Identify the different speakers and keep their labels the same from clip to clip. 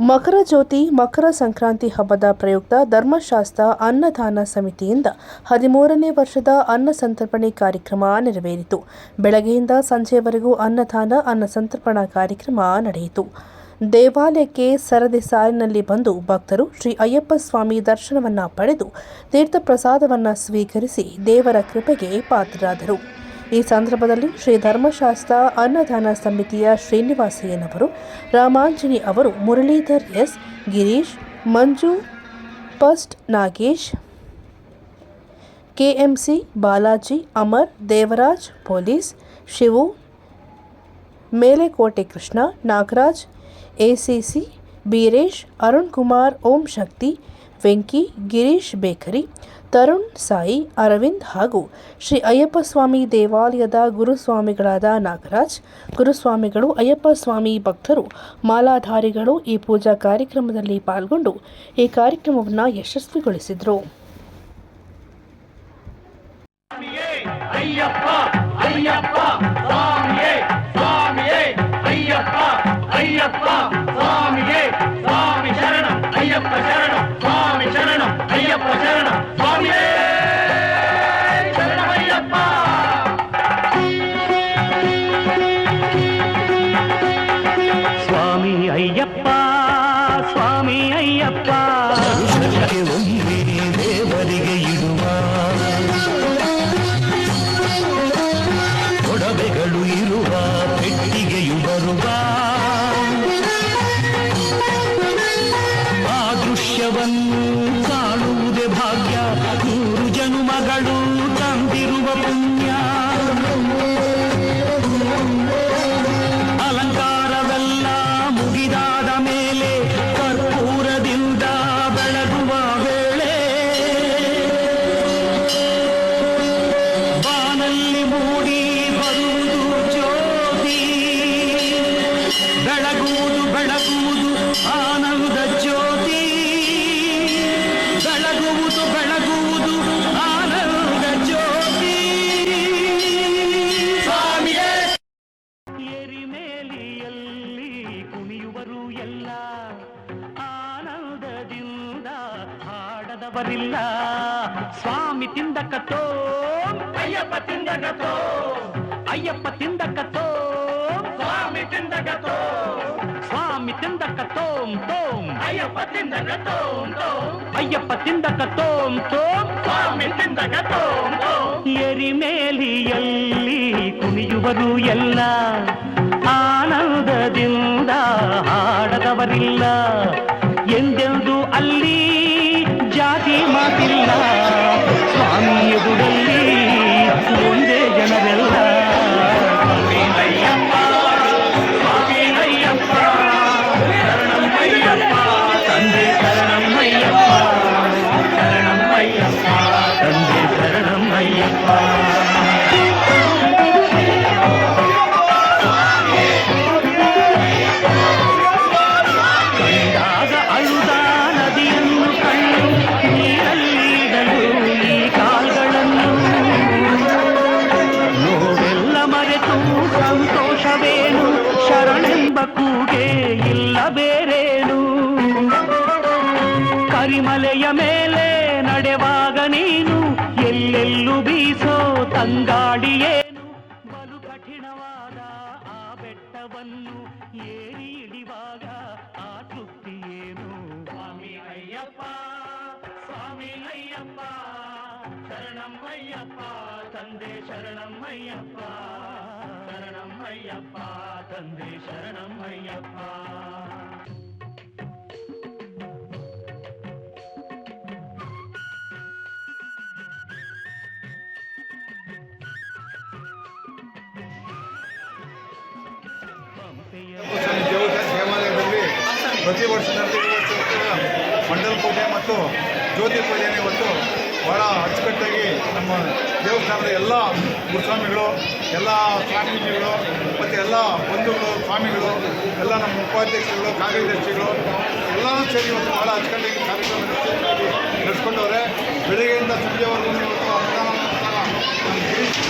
Speaker 1: ಮಕರ ಜ್ಯೋತಿ, ಮಕರ ಸಂಕ್ರಾಂತಿ ಹಬ್ಬದ ಪ್ರಯುಕ್ತ ಧರ್ಮಶಾಸ್ತ್ರ ಅನ್ನದಾನ ಸಮಿತಿಯಿಂದ ಹದಿಮೂರನೇ ವರ್ಷದ ಅನ್ನ ಸಂತರ್ಪಣೆ ಕಾರ್ಯಕ್ರಮ ನೆರವೇರಿತು. ಬೆಳಗ್ಗೆಯಿಂದ ಸಂಜೆಯವರೆಗೂ ಅನ್ನದಾನ, ಅನ್ನ ಸಂತರ್ಪಣಾ ಕಾರ್ಯಕ್ರಮ ನಡೆಯಿತು. ದೇವಾಲಯಕ್ಕೆ ಸರದಿ ಸಾಲಿನಲ್ಲಿ ಬಂದು ಭಕ್ತರು ಶ್ರೀ ಅಯ್ಯಪ್ಪ ಸ್ವಾಮಿ ದರ್ಶನವನ್ನ ಪಡೆದು ತೀರ್ಥ ಪ್ರಸಾದವನ್ನು ಸ್ವೀಕರಿಸಿ ದೇವರ ಕೃಪೆಗೆ ಪಾತ್ರರಾದರು. ಈ ಸಂದರ್ಭದಲ್ಲಿ ಶ್ರೀ ಧರ್ಮಶಾಸ್ತ್ರ ಅನ್ನದಾನ ಸಮಿತಿಯ ಶ್ರೀನಿವಾಸಯ್ಯನವರು, ರಾಮಾಂಜನಿ ಅವರು, Muralidhar S, Girish, Manju, first Nagesh, KMC Balaji, Amar, Devaraj, police, Shivu, Melukote Krishna, Nagaraj, ACC, Beeresh, Arun Kumar, Om Shakti, Venki, Girish bakery Tarun, Sai, Aravind ಹಾಗೂ ಶ್ರೀ ಅಯ್ಯಪ್ಪ ಸ್ವಾಮಿ ದೇವಾಲಯದ ಗುರುಸ್ವಾಮಿಗಳಾದ ನಾಗರಾಜ್, ಗುರುಸ್ವಾಮಿಗಳು ಅಯ್ಯಪ್ಪ ಸ್ವಾಮಿ ಭಕ್ತರು, ಮಾಲಾಧಾರಿಗಳು ಈ ಪೂಜಾ ಕಾರ್ಯಕ್ರಮದಲ್ಲಿ ಪಾಲ್ಗೊಂಡು ಈ ಕಾರ್ಯಕ್ರಮವನ್ನು ಯಶಸ್ವಿಗೊಳಿಸಿದರು.
Speaker 2: ಅಯ್ಯಪ್ಪ. ಹಾಡದವರಿಲ್ಲ ಸ್ವಾಮಿ ತಿಂದಕತ್ತೋ ಅಯ್ಯಪ್ಪ ತಿಂದಕತ್ತೋ ಅಯ್ಯಪ್ಪ ತಿಂದಕತ್ತೋ ಸ್ವಾಮಿ ತಿಂದಕತ್ತೋ ಸ್ವಾಮಿ ತಿಂದಕತ್ತೋಂ ತೋಂ, ಅಯ್ಯಪ್ಪ ತಿಂದಕತ್ತೋಂ ತೋಂ, ಅಯ್ಯಪ್ಪ ತಿಂದಕತ್ತೋಂ ತೋಂ, ಸ್ವಾಮಿ ತಿಂದಕತ್ತೋಂ ತೋಂ. ಎರಿಮೇಲಿಯಲ್ಲಿ ಕುಣಿಯುವರು ಎಲ್ಲ. ಆನಂದದಿಂದ ಹಾಡದವರಿಲ್ಲ. ಎಂದೆಂದು ಅಲ್ಲಿ ಮಾತಿಲ್ಲ ಸ್ವಾಮಿ ಎದುರಲ್ಲಿ ಒಂದೇ ಜನರೆಲ್ಲ ಇಲ್ಲ ಬೇರೇನು ಕರಿಮಲೆಯ ಮೇಲೆ ನಡೆವಾಗ ನೀನು ಎಲ್ಲೆಲ್ಲೂ ಬೀಸೋ ತಂಗಾಡಿಯೇನು ಬಲು ಕಠಿಣವಾದ ಆ ಬೆಟ್ಟವನ್ನು ಏರಿ ಇಳಿವಾಗ ಆ ತೃಪ್ತಿ ಏನು ಸ್ವಾಮಿ ಅಯ್ಯಪ್ಪ ಸ್ವಾಮಿ ಅಯ್ಯಪ್ಪ ಶರಣಮ್ಮಯ್ಯಪ್ಪ ತಂದೆ ಶರಣಮ್ಮಯ್ಯಪ್ಪ ಶರಣಮ್ಮಯ್ಯಪ್ಪ ತಂದೆ ಶರಣಮ್ಮಯ್ಯಪ್ಪ ಪಂಪೆಯ
Speaker 3: ಸ್ವಾಮಿ ದೇವರ ದೇವಾಲಯದಲ್ಲಿ ಪ್ರತಿ ವರ್ಷ ನಡೆದಿರುವ ಮಂಡಲ ಪೂಜೆ ಮತ್ತು ಜ್ಯೋತಿ ಪೂಜೆನ ಇವತ್ತು ಭಾಳ ಅಚ್ಚುಕಟ್ಟಾಗಿ ನಮ್ಮ ದೇವಸ್ಥಾನದ ಎಲ್ಲ ಗುರುಸ್ವಾಮಿಗಳು ಎಲ್ಲ ಸ್ವಾಮೀಜಿಗಳು ಮತ್ತು ಎಲ್ಲ ಬಂಧುಗಳು, ಸ್ವಾಮಿಗಳು, ಎಲ್ಲ ನಮ್ಮ ಉಪಾಧ್ಯಕ್ಷರುಗಳು, ಕಾರ್ಯದರ್ಶಿಗಳು ಎಲ್ಲರೂ ಸೇರಿ ಇವತ್ತು ಭಾಳ ಅಚ್ಚುಕಟ್ಟಾಗಿ ಕಾರ್ಯಕ್ರಮ ನಡೆಸಿ ನಡೆಸ್ಕೊಂಡವ್ರೆ. ಬೆಳಗ್ಗೆಯಿಂದ ಸಂಜೆವರೆಗೂ ಇವತ್ತು ಗಿರೀಶ್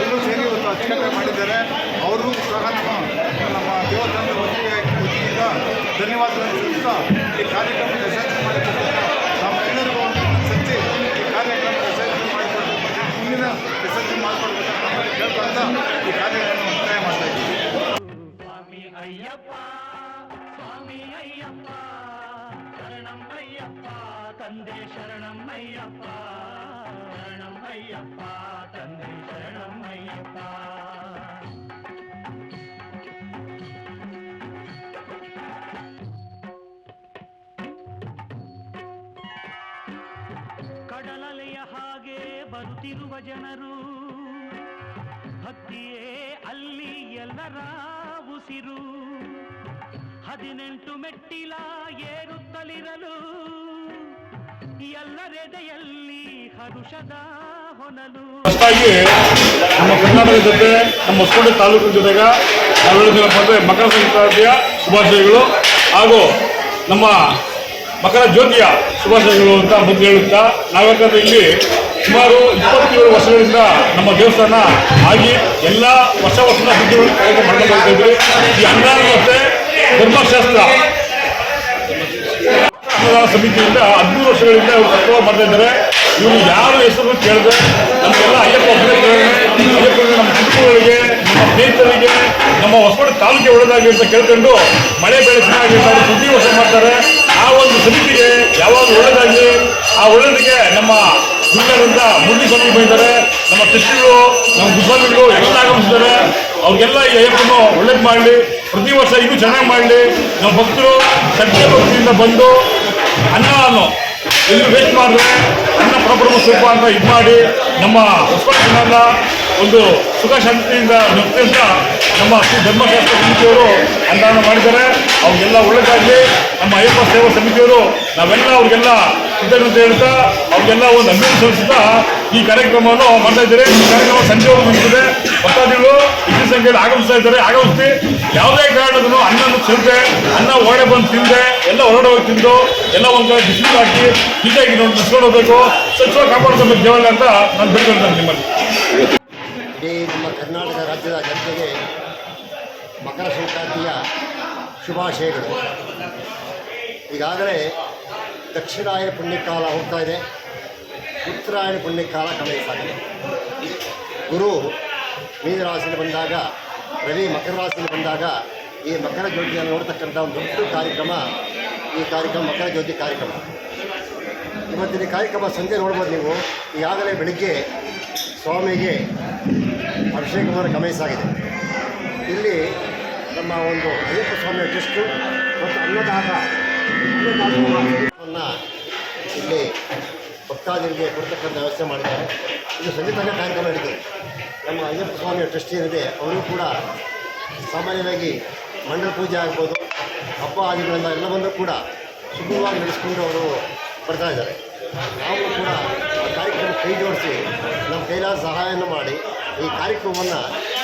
Speaker 3: ಎಲ್ಲರೂ ಸೇರಿ ಇವತ್ತು ಅಚ್ಚುಕಟ್ಟಾಗಿ ಮಾಡಿದ್ದಾರೆ. ಅವ್ರಿಗೂ ಸಹ ನಮ್ಮ ನಮ್ಮ ದೇವಸ್ಥಾನದ ವತಿಯಿಂದ ಧನ್ಯವಾದಗಳನ್ನು ಸಲ್ಲಿಸ್ತಾ ಈ ಕಾರ್ಯಕ್ರಮ
Speaker 2: ಅಯ್ಯಪ್ಪ ಶರಣಂ ಅಯ್ಯಪ್ಪ, ತಂದೆ ಶರಣಂ ಅಯ್ಯಪ್ಪ ಶರಣಂ ಅಯ್ಯಪ್ಪ, ತಂದೆ ಶರಣಂ ಅಯ್ಯಪ್ಪ. ಕಡಲಲೆಯ ಹಾಗೆ ಬರುತ್ತಿರುವ ಜನರು, ಭಕ್ತಿಯೇ ಅಲ್ಲಿ ಎಲ್ಲರ ಉಸಿರು. ಹದಿನೆಂಟು ಮೆಟ್ಟಿಲ ಏರುತ್ತಲಿರಲು. ಎಲ್ಲರೆದೆಯಲ್ಲಿ ಹರುಷದ ಹೊನಲು.
Speaker 4: ಹೊಸದಾಗಿ ನಮ್ಮ ಕರ್ನಾಟಕ ಜೊತೆ, ನಮ್ಮ ಹೊಸಕೋಟೆ ತಾಲೂಕಿನ ಜೊತೆಗ ನಾವು ಹೇಳಿದ್ರಪ್ಪ ಅಂದರೆ ಮಕರ ಸಂಕ್ರಾಂತಿಯ ಶುಭಾಶಯಗಳು ಹಾಗೂ ನಮ್ಮ ಮಕರ ಜ್ಯೋತಿಯ ಶುಭಾಶಯಗಳು ಅಂತ ಬಂದು ಹೇಳುತ್ತಾ ನಾವ್ಯಾಕಂದ್ರೆ ಇಲ್ಲಿ ಸುಮಾರು ಇಪ್ಪತ್ತೇಳು ವರ್ಷಗಳಿಂದ ನಮ್ಮ ದೇವಸ್ಥಾನ ಆಗಿ ಎಲ್ಲ ವರ್ಷ ವರ್ಷದ ಸುದ್ದಿಗಳನ್ನು ಕಾರ್ಯಕ್ರಮ ಬರ್ತಾ ಈ ಅನುದಾನ ಮತ್ತೆ ಧರ್ಮಶಾಸ್ತ್ರ ಸಮಿತಿಯಿಂದ ಹದಿಮೂರು ವರ್ಷಗಳಿಂದ ಅವರು ತತ್ವ ಇವರು ಯಾರು ಹೆಸರು ಕೇಳಿದ್ರೆ ನಮಗೆಲ್ಲ ಅಯ್ಯಪ್ಪ ಅಯ್ಯಪ್ಪನಿಗೆ ನಮ್ಮ ಕುಟುಂಬಗಳಿಗೆ ನಮ್ಮ ಸ್ನೇಹಿತರಿಗೆ, ನಮ್ಮ ಹೊಸಪೇಟೆ ತಾಲೂಕಿಗೆ ಒಳ್ಳೆದಾಗಿ ಅಂತ ಕೇಳ್ಕೊಂಡು ಮಳೆ ಬೆಳೆ ಚೆನ್ನಾಗಿರ್ತಾರೆ ಸುದ್ದಿ ವರ್ಷ ಮಾಡ್ತಾರೆ ಆ ಒಂದು ಸಮಿತಿಗೆ ಯಾವಾಗ ಒಳ್ಳೆದಾಗಿ ಆ ಒಳ್ಳೆದಿಗೆ ನಮ್ಮ ಜಿಲ್ಲೆಯಿಂದ ಮುಂದೆ ಸಮಿತಿ ಬಂದಿದ್ದಾರೆ ನಮ್ಮ ಕೃಷಿಗಳು ನಮ್ಮ ಗುಸ್ವಾಮಿಗಳು ಎಲ್ಲ ಆಗಮಿಸಿದ್ದಾರೆ. ಅವ್ರಿಗೆಲ್ಲ ಈ ಅಯ್ಯಪ್ಪನ್ನು ಒಳ್ಳೇದು ಮಾಡಲಿ. ಪ್ರತಿ ವರ್ಷ ಇನ್ನೂ ಚೆನ್ನಾಗಿ ಮಾಡಲಿ. ನಮ್ಮ ಭಕ್ತರು ಸತ್ಯ ಭಕ್ತಿಯಿಂದ ಬಂದು ಅನ್ನವನ್ನು ಎಲ್ಲೂ ವೇಸ್ಟ್ ಮಾಡಿದ್ರೆ ಅನ್ನ ಪರಬ್ರಹ್ಮ ಸ್ವರೂಪ ಅಂತ ಇದು ಮಾಡಿ ನಮ್ಮ ಜನರನ್ನ ಒಂದು ಸುಖ ಶಾಂತಿಯಿಂದ ಅಂತ ನಮ್ಮ ಶ್ರೀ ಧರ್ಮಶಾಸ್ತ್ರ ಸಮಿತಿಯವರು ಅನುದಾನ ಮಾಡಿದ್ದಾರೆ. ಅವ್ರಿಗೆಲ್ಲ ಒಳ್ಳೆದಾಗಲಿ. ನಮ್ಮ ಅಯ್ಯಪ್ಪ ಸೇವಾ ಸಮಿತಿಯವರು, ನಾವೆಲ್ಲ ಅವ್ರಿಗೆಲ್ಲ ಕೃತಜ್ಞತೆ ಹೇಳ್ತಾ ಅವ್ರಿಗೆಲ್ಲ ಒಂದು ಅಭಿವೃದ್ಧಿ ಸಲ್ಲಿಸ್ತಾ ಈ ಕಾರ್ಯಕ್ರಮವನ್ನು ಮಾಡ್ತಾ ಇದ್ದಾರೆ. ಈ ಕಾರ್ಯಕ್ರಮ ಸಂಜೆ ಮುಗಿಸಿದೆ ಭಕ್ತಾದಿಗಳು ಹೆಚ್ಚಿನ ಸಂಖ್ಯೆಯಲ್ಲಿ ಆಗಮಿಸ್ತಾ ಇದ್ದಾರೆ. ಆಗಮಿಸಿ ಯಾವುದೇ ಕಾರಣದಲ್ಲೂ ಅನ್ನನ್ನು ತಿಂದೆ ಅನ್ನ ಹೊರಗಡೆ ಬಂದು ತಿಂದೆ, ಎಲ್ಲ ಹೊರಗಡೆ ಹೋಗಿ ತಿಂದು, ಎಲ್ಲ ಒಂದು ಕಡೆ ಬಿಸಿಲು ಹಾಕಿ ಹೀಗಾಗಿ ನೋಡಿ ಬಿಸ್ಕೊಂಡು ಹೋಗ್ಬೇಕು. ಸ್ವಚ್ಛವಾಗಿ ಕಾಪಾಡ್ಕೊಬೇಕು ದೇವಾಲಯ ಅಂತ ನಾನು ಬೇಡ್ಕೊಳ್ತೇನೆ ನಿಮ್ಮಲ್ಲಿ.
Speaker 5: ಇಡೀ ನಮ್ಮ ಕರ್ನಾಟಕ ರಾಜ್ಯದ ಜನತೆಗೆ ಮಕರ ಸಂಕ್ರಾಂತಿಯ ಶುಭಾಶಯಗಳು. ಈಗಾಗಲೇ ದಕ್ಷಿಣಾಯನ ಪುಣ್ಯಕಾಲ ಹೋಗ್ತಾ ಇದೆ. ಉತ್ತರಾಯಣ ಪುಣ್ಯಕಾಲ ಗಮನಿಸಾಗಿದೆ ಗುರು ಮೀನರಾಶಿಯಲ್ಲಿ ಬಂದಾಗ, ರವಿ ಮಕರ ರಾಶಿಯಲ್ಲಿ ಬಂದಾಗ ಈ ಮಕರ ಜ್ಯೋತಿಯನ್ನು ನೋಡ್ತಕ್ಕಂಥ ಒಂದು ದೊಡ್ಡ ಕಾರ್ಯಕ್ರಮ, ಈ ಕಾರ್ಯಕ್ರಮ ಮಕರ ಜ್ಯೋತಿ ಕಾರ್ಯಕ್ರಮ. ಇವತ್ತಿನ ಕಾರ್ಯಕ್ರಮ ಸಂಜೆ ನೋಡ್ಬೋದು ನೀವು. ಈಗಾಗಲೇ ಬೆಳಿಗ್ಗೆ ಸ್ವಾಮಿಗೆ ಅಭಿಷೇಕವನ್ನು ಗಮನಿಸಾಗಿದೆ ಇಲ್ಲಿ ನಮ್ಮ ಒಂದು ಅಯ್ಯಪ್ಪ ಸ್ವಾಮಿಯ ಟೆಸ್ಟು ಮತ್ತು ಅನ್ನದಾತ ಇಲ್ಲಿ ಭಕ್ತಾದಿಗಳಿಗೆ ಕೊಡ್ತಕ್ಕಂಥ ವ್ಯವಸ್ಥೆ ಮಾಡಿದ್ದಾರೆ. ಇದು ಸಂಗೀತ ಕಾರ್ಯಕ್ರಮ ಇದೆ ನಮ್ಮ ಅಯ್ಯಪ್ಪ ಸ್ವಾಮಿಯ ಟ್ರಸ್ಟ್ ಏನಿದೆ, ಅವರು ಕೂಡ ಸಾಮಾನ್ಯವಾಗಿ ಮಂಡಲ ಪೂಜೆ ಆಗ್ಬೋದು, ಹಬ್ಬ ಆದಿಗಳೆಲ್ಲ ಎಲ್ಲ ಬಂದು ಕೂಡ ಸುಗಮವಾಗಿ ನಡೆಸಿಕೊಂಡು ಅವರು ಬರ್ತಾ ಇದ್ದಾರೆ. ನಾವು ಕೂಡ ಆ ಕಾರ್ಯಕ್ರಮ ಕೈ ಜೋಡಿಸಿ ನಮ್ಮ ಕೈಲಾದ ಸಹಾಯವನ್ನು ಮಾಡಿ ಈ ಕಾರ್ಯಕ್ರಮವನ್ನು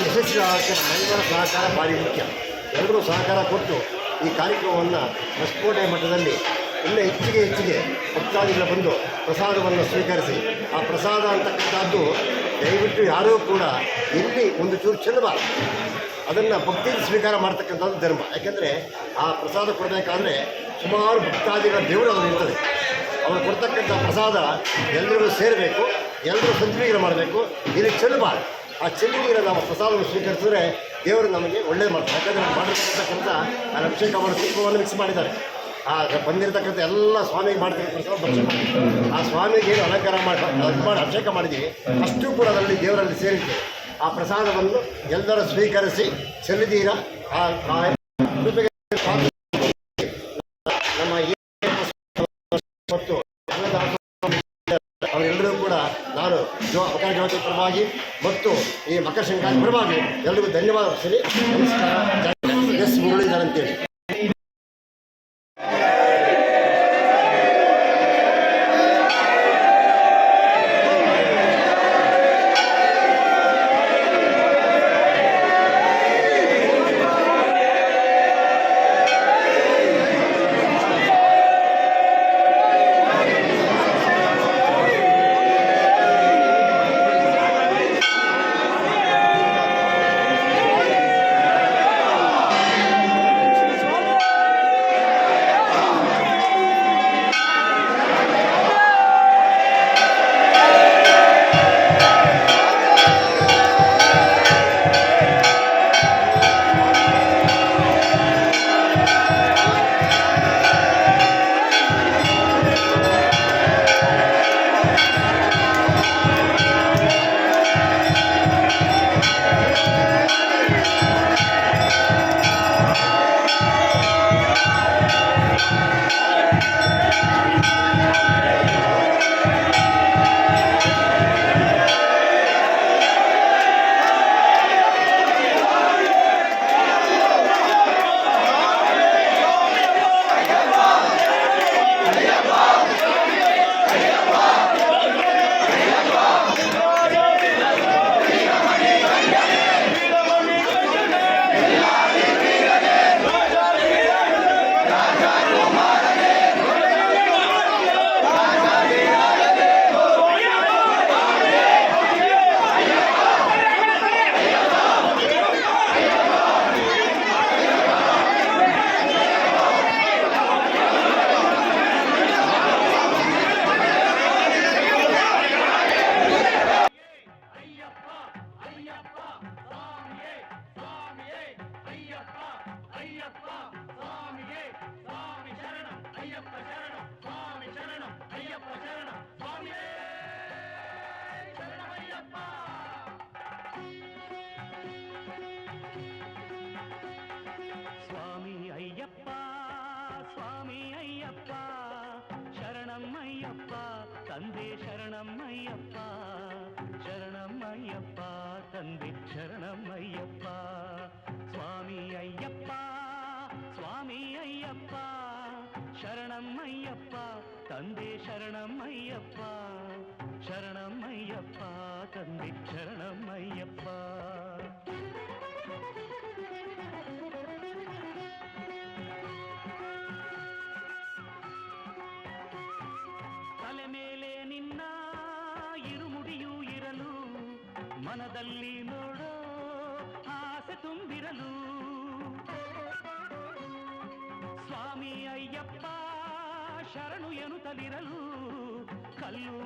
Speaker 5: ಯಶಸ್ವಿ ಆಗಕ್ಕೆ ನಮ್ಮೆಲ್ಲರ ಸಹಕಾರ ಭಾರಿ ಮುಖ್ಯ. ಎಲ್ಲರೂ ಸಹಕಾರ ಕೊಟ್ಟು ಈ ಕಾರ್ಯಕ್ರಮವನ್ನು ಹೊಸಕೋಟೆ ಮಠದಲ್ಲಿ ಇನ್ನೂ ಹೆಚ್ಚಿಗೆ ಹೆಚ್ಚಿಗೆ ಭಕ್ತಾದಿಗಳು ಬಂದು ಪ್ರಸಾದವನ್ನು ಸ್ವೀಕರಿಸಿ, ಆ ಪ್ರಸಾದ ಅಂತಕ್ಕಂಥದ್ದು ದಯವಿಟ್ಟು ಯಾರೂ ಕೂಡ ಇಲ್ಲಿ ಒಂದು ಚೂರು ಚೆಲ್ಲಬಾರ್ದು ಅದನ್ನು ಭಕ್ತಿಯಿಂದ ಸ್ವೀಕಾರ ಮಾಡ್ತಕ್ಕಂಥದ್ದು ಧರ್ಮ. ಯಾಕೆಂದರೆ ಆ ಪ್ರಸಾದ ಕೊಡಬೇಕಾದ್ರೆ ಸುಮಾರು ಭಕ್ತಾದಿಗಳ ದೇವರು ಅದು ಇರ್ತದೆ. ಅವರು ಕೊಡ್ತಕ್ಕಂಥ ಪ್ರಸಾದ ಎಲ್ಲರಿಗೂ ಸೇರಬೇಕು ಎಲ್ಲರೂ ಸಂಜೀವಿಗೆ ಮಾಡಬೇಕು. ಇಲ್ಲಿ ಚೆಲ್ಲಬಾರ್ದು ಆ ಚೆಲ್ಲಿಗೆ ನಾವು ಪ್ರಸಾದವನ್ನು ಸ್ವೀಕರಿಸಿದ್ರೆ ದೇವರು ನಮಗೆ ಒಳ್ಳೇದು ಮಾಡ್ತಾರೆ. ಯಾಕಂದರೆ ಮಾಡಿರ್ತಕ್ಕಂಥ ಆ ಅಭಿಷೇಕ ಮಾಡೋ ತುಪ್ಪವನ್ನು ಮಿಕ್ಸ್ ಮಾಡಿದ್ದಾರೆ. ಆ ಬಂದಿರತಕ್ಕಂಥ ಎಲ್ಲ ಸ್ವಾಮಿಗೆ ಮಾಡ್ತೀವಿ ಪ್ರಸಾದ ಆ ಸ್ವಾಮಿಗೆ ಏನು ಅಲಂಕಾರ ಮಾಡಿ ಅಭಿಷೇಕ ಮಾಡಿದ್ದೀವಿ ಅಷ್ಟು ಕೂಡ ಅದರಲ್ಲಿ ದೇವರಲ್ಲಿ ಸೇರಿದೆ ಆ ಪ್ರಸಾದವನ್ನು ಎಲ್ಲರೂ ಸ್ವೀಕರಿಸಿ ಚೆಲ್ಲಿದೀರ ಆ ಆ ಕೃಪೆಗೆ ಪಾತ್ರ ನಮ್ಮ ಈ ಮತ್ತು ಅವರೆಲ್ಲರೂ ಕೂಡ ನಾನು ಜೋ ಮಕರ ಜ್ಯೋತಿ ಪರವಾಗಿ ಮತ್ತು ಈ ಮಕರ ಸಂಕ್ರಾಂತಿ ಪರವಾಗಿ ಎಲ್ಲರಿಗೂ ಧನ್ಯವಾದ ಸರಿ ನಮಸ್ಕಾರ. ಎಸ್ ಮುರಳೀಧರ್ ಅಂತೇಳಿ.
Speaker 2: ತಂದೆ ಶರಣಮ್ಮಯ್ಯಪ್ಪ ಶರಣಮ್ಮಯ್ಯಪ್ಪ ತಂದೆ ಶರಣಮ್ಮಯ್ಯಪ್ಪ ಸ್ವಾಮಿ ಅಯ್ಯಪ್ಪ ಸ್ವಾಮಿ ಅಯ್ಯಪ್ಪ ಶರಣಮ್ಮಯ್ಯಪ್ಪ ತಂದೆ ಶರಣಮ್ಮಯ್ಯಪ್ಪ ಶರಣಮ್ಮಯ್ಯಪ್ಪ ತಂದೆ ಶರಣಮ್ಮಯ್ಯಪ್ಪ ತಲೆ ಮನದಲ್ಲಿ ನೋಡೋ ಆಸೆ ತುಂಬಿರಲು ಸ್ವಾಮಿ ಅಯ್ಯಪ್ಪ ಶರಣು ಎನ್ನುತ್ತಲಿರಲು ಕಲ್ಲು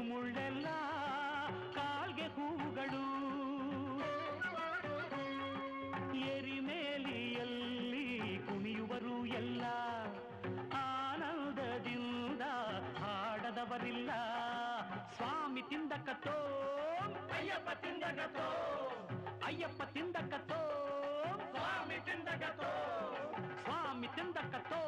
Speaker 2: ಅಯ್ಯಪ್ಪ ತಿಂದಕತ್ತೋ ಅಯ್ಯಪ್ಪ ತಿಂದಕತ್ತೋ ಸ್ವಾಮಿ ತಿಂದಕತ್ತೋ ಸ್ವಾಮಿ ತಿಂದಕತ್ತೋ